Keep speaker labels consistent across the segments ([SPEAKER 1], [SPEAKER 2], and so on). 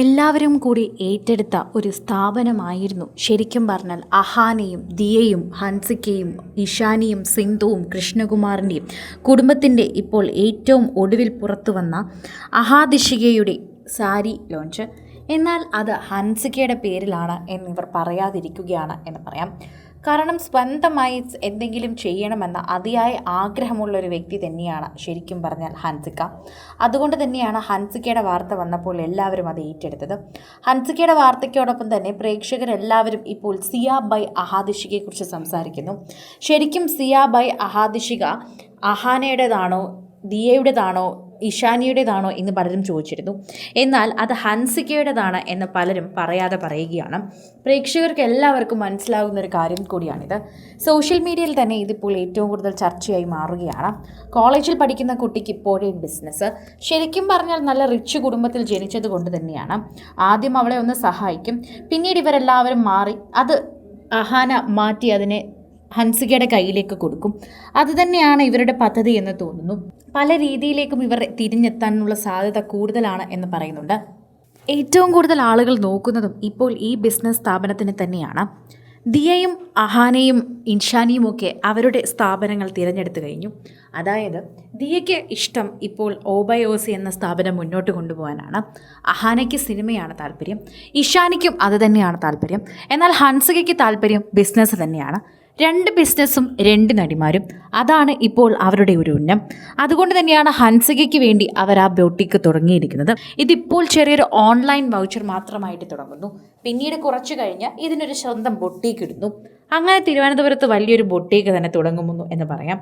[SPEAKER 1] എല്ലാവരും കൂടി ഏറ്റെടുത്ത ഒരു സ്ഥാപനമായിരുന്നു. ശരിക്കും പറഞ്ഞാൽ അഹാനയും ദിയയും ഹൻസിക്കയും ഇഷാനിയും സിന്ധുവും കൃഷ്ണകുമാറിന്റെയും കുടുംബത്തിന്റെ ഇപ്പോൾ ഏറ്റവും ഒടുവിൽ പുറത്തു വന്ന അഹാദിഷികയുടെ സാരി ലോഞ്ച്. എന്നാൽ അത് ഹൻസികയുടെ പേരിലാണ് എന്നിവർ പറയാതിരിക്കുകയാണ് എന്ന് പറയാം. കാരണം സ്വന്തമായി എന്തെങ്കിലും ചെയ്യണമെന്ന അതിയായ ആഗ്രഹമുള്ള ഒരു വ്യക്തി തന്നെയാണ് ശരിക്കും പറഞ്ഞാൽ ഹൻസിക്ക. അതുകൊണ്ട് തന്നെയാണ് ഹൻസിക്കയുടെ വാർത്ത വന്നപ്പോൾ എല്ലാവരും അത് ഏറ്റെടുത്തത്. ഹൻസിക്കയുടെ വാർത്തയ്ക്കോടൊപ്പം തന്നെ പ്രേക്ഷകരെല്ലാവരും ഇപ്പോൾ സിയ ബൈ അഹാദിഷികയെക്കുറിച്ച് സംസാരിക്കുന്നു. ശരിക്കും സിയ ബൈ അഹാദിഷിക അഹാനയുടേതാണോ ദിയയുടേതാണോ ഇഷാനിയുടേതാണോ എന്ന് പലരും ചോദിച്ചിരുന്നു. എന്നാൽ അത് ഹൻസിക്കയുടേതാണ് എന്ന് പലരും പറയാതെ പറയുകയാണ്. പ്രേക്ഷകർക്ക് എല്ലാവർക്കും മനസ്സിലാകുന്ന ഒരു കാര്യം കൂടിയാണിത്. സോഷ്യൽ മീഡിയയിൽ തന്നെ ഇതിപ്പോൾ ഏറ്റവും കൂടുതൽ ചർച്ചയായി മാറുകയാണ്. കോളേജിൽ പഠിക്കുന്ന കുട്ടിക്ക് ഇപ്പോഴേ ബിസിനസ് ശരിക്കും പറഞ്ഞാൽ നല്ല റിച്ച് കുടുംബത്തിൽ ജനിച്ചത് കൊണ്ട് തന്നെയാണ്. ആദ്യം അവളെ ഒന്ന് സഹായിക്കും. പിന്നീട് ഇവരെല്ലാവരും മാറി അത് അഹാന മാറ്റി അതിനെ ഹൻസികയുടെ കയ്യിലേക്ക് കൊടുക്കും. അതുതന്നെയാണ് ഇവരുടെ പദ്ധതി എന്ന് തോന്നുന്നു. പല രീതിയിലേക്കും ഇവർ തിരിഞ്ഞെത്താനുള്ള സാധ്യത കൂടുതലാണ് എന്ന് പറയുന്നുണ്ട്. ഏറ്റവും കൂടുതൽ ആളുകൾ നോക്കുന്നതും ഇപ്പോൾ ഈ ബിസിനസ് സ്ഥാപനത്തിന് തന്നെയാണ്. ദിയയും അഹാനയും ഇൻഷാനിയും ഒക്കെ അവരുടെ സ്ഥാപനങ്ങൾ തിരഞ്ഞെടുത്തു കഴിഞ്ഞു. അതായത് ദിയയ്ക്ക് ഇഷ്ടം ഇപ്പോൾ ഓബയോസി എന്ന സ്ഥാപനം മുന്നോട്ട് കൊണ്ടുപോകാനാണ്. അഹാനയ്ക്ക് സിനിമയാണ് താല്പര്യം. ഇഷാനിക്കും അത് തന്നെയാണ് താല്പര്യം. എന്നാൽ ഹൻസികയ്ക്ക് താല്പര്യം ബിസിനസ് തന്നെയാണ്. രണ്ട് ബിസിനസ്സും രണ്ട് നടിമാരും. അതാണ് ഇപ്പോൾ അവരുടെ ഒരു ഉന്നം. അതുകൊണ്ട് തന്നെയാണ് ഹൻസികയ്ക്ക് വേണ്ടി അവർ ആ ബ്യൂട്ടിക്ക് തുടങ്ങിയിരിക്കുന്നത്. ഇതിപ്പോൾ ചെറിയൊരു ഓൺലൈൻ വൗച്ചർ മാത്രമായിട്ട് തുടങ്ങുന്നു. പിന്നീട് കുറച്ച് കഴിഞ്ഞ് ഇതിനൊരു സ്വന്തം ബൊട്ടിക്ക് ഇടുന്നു. അങ്ങനെ തിരുവനന്തപുരത്ത് വലിയൊരു ബൊട്ടീക്ക് തന്നെ തുടങ്ങുന്നു എന്ന് പറയാം.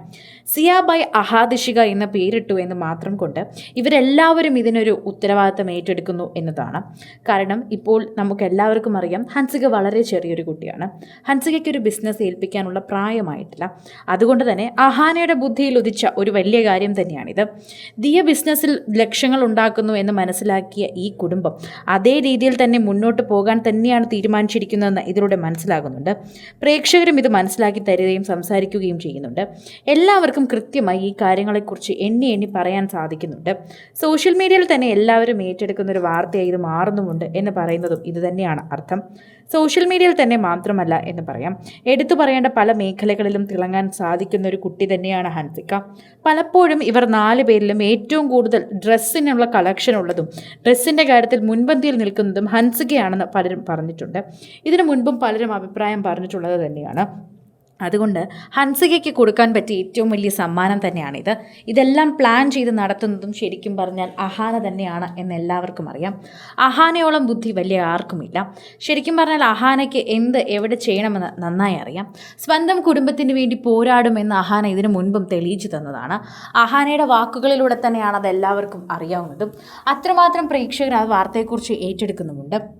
[SPEAKER 1] സിയാബായ് അഹാദിഷിക എന്ന പേരിട്ടു എന്ന് മാത്രം കൊണ്ട് ഇവരെല്ലാവരും ഇതിനൊരു ഉത്തരവാദിത്തം ഏറ്റെടുക്കുന്നു എന്നതാണ്. കാരണം ഇപ്പോൾ നമുക്ക് എല്ലാവർക്കും അറിയാം ഹൻസിക വളരെ ചെറിയൊരു കുട്ടിയാണ്. ഹൻസികയ്ക്ക് ഒരു ബിസിനസ് ഏൽപ്പിക്കാനുള്ള പ്രായമായിട്ടില്ല. അതുകൊണ്ട് തന്നെ അഹാനയുടെ ബുദ്ധിയിൽ ഉദിച്ച ഒരു വലിയ കാര്യം തന്നെയാണിത്. ദിയ ബിസിനസ്സിൽ ലക്ഷ്യങ്ങൾ ഉണ്ടാക്കുന്നു എന്ന് മനസ്സിലാക്കിയ ഈ കുടുംബം അതേ രീതിയിൽ തന്നെ മുന്നോട്ട് പോകാൻ തന്നെയാണ് തീരുമാനിച്ചിരിക്കുന്നതെന്ന് ഇതിലൂടെ മനസ്സിലാകുന്നുണ്ട്. പ്രേക്ഷകരും ഇത് മനസ്സിലാക്കി തരികയും സംസാരിക്കുകയും ചെയ്യുന്നുണ്ട്. എല്ലാവർക്കും കൃത്യമായി ഈ കാര്യങ്ങളെക്കുറിച്ച് എണ്ണി എണ്ണി പറയാൻ സാധിക്കുന്നുണ്ട്. സോഷ്യൽ മീഡിയയിൽ തന്നെ എല്ലാവരും ഏറ്റെടുക്കുന്ന ഒരു വാർത്തയായി ഇത് മാറുന്നുമുണ്ട് എന്ന് പറയുന്നതും ഇത് തന്നെയാണ് അർത്ഥം. സോഷ്യൽ മീഡിയയിൽ തന്നെ മാത്രമല്ല എന്ന് പറയാം. എടുത്തു പറയേണ്ട പല മേഖലകളിലും തിളങ്ങാൻ സാധിക്കുന്ന ഒരു കുട്ടി തന്നെയാണ് ഹൻസിക്ക. പലപ്പോഴും ഇവർ നാല് പേരിലും ഏറ്റവും കൂടുതൽ ഡ്രസ്സിനുള്ള കളക്ഷൻ ഉള്ളതും ഡ്രസ്സിന്റെ കാര്യത്തിൽ മുൻപന്തിയിൽ നിൽക്കുന്നതും ഹൻസികയാണെന്ന് പലരും പറഞ്ഞിട്ടുണ്ട്. ഇതിനു മുൻപും പലരും അഭിപ്രായം പറഞ്ഞിട്ടുള്ളത് തന്നെയാണ്. അതുകൊണ്ട് ഹൻസികയ്ക്ക് കൊടുക്കാൻ പറ്റിയ ഏറ്റവും വലിയ സമ്മാനം തന്നെയാണിത്. ഇതെല്ലാം പ്ലാൻ ചെയ്ത് നടത്തുന്നതും ശരിക്കും പറഞ്ഞാൽ അഹാന തന്നെയാണ് എന്ന് എല്ലാവർക്കും അറിയാം. അഹാനയോളം ബുദ്ധി വലിയ ആർക്കുമില്ല. ശരിക്കും പറഞ്ഞാൽ അഹാനയ്ക്ക് എന്ത് എവിടെ ചെയ്യണമെന്ന് നന്നായി അറിയാം. സ്വന്തം കുടുംബത്തിന് വേണ്ടി പോരാടുമെന്ന് അഹാന ഇതിനു മുൻപും തെളിയിച്ചു തന്നതാണ്. അഹാനയുടെ വാക്കുകളിലൂടെ തന്നെയാണ് അത് എല്ലാവർക്കും അറിയാവുന്നതും. അത്രമാത്രം പ്രേക്ഷകർ ആ വാർത്തയെക്കുറിച്ച് ഏറ്റെടുക്കുന്നുമുണ്ട്.